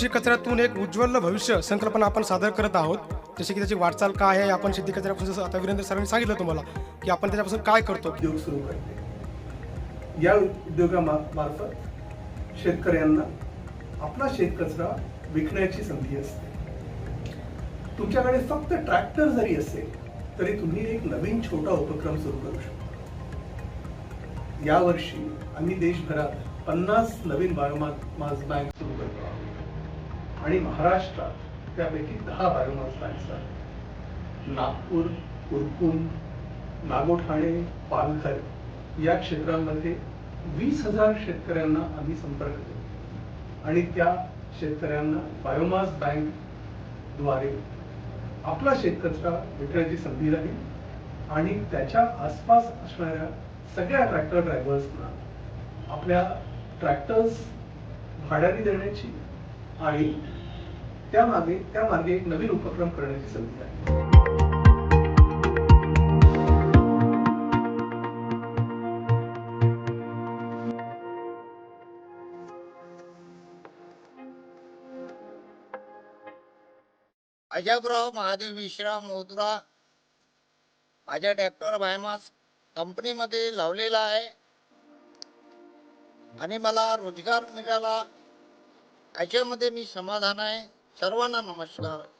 कृषी कचऱ्यातून एक उज्ज्वल भविष्य संकल्पना आपण सादर करत आहोत. जसे की त्याची वाटचाल काय आहे आपण शेती कचऱ्यापासून जसं आता वीरेंद्र सरांनी सांगितलं तुम्हाला की आपण त्याच्यापासून काय करतो? उद्योग सुरू करते या उद्योगामार्फत शेतकऱ्यांना आपला शेतकचरा विकण्याची संधी असते. तुमच्याकडे फक्त ट्रॅक्टर जरी असेल तरी तुम्ही एक नवीन छोटा उपक्रम सुरू करू शकता. यावर्षी आम्ही देशभरात पन्नास नवीन बायोमास बँक सुरू करतो. आहोत आणि महाराष्ट्रात त्यापैकी दहा बायोमास नागपूर उरकून नागोठाणे पालघर या क्षेत्रांमध्ये वीस हजार शेतकऱ्यांना आम्ही संपर्क देऊ आणि त्या शेतकऱ्यांना बायोमास बँकद्वारे आपला शेतकचरा भेटण्याची संधी राहील आणि त्याच्या आसपास असणाऱ्या सगळ्या ट्रॅक्टर ड्रायव्हर्सना आपल्या ट्रॅक्टर्स भाड्याने देण्याची आणि त्या मागे त्या मार्गे एक नवीन उपक्रम करण्याची संधी आहे. अजबराव महादेव विश्राम मोदरा माझ्या ट्रॅक्टर बायमास कंपनीमध्ये लावलेला आहे. आणि मला रोजगार मिळाला. याच्यामध्ये मी समाधान आहे. सर्वांना नमस्कार.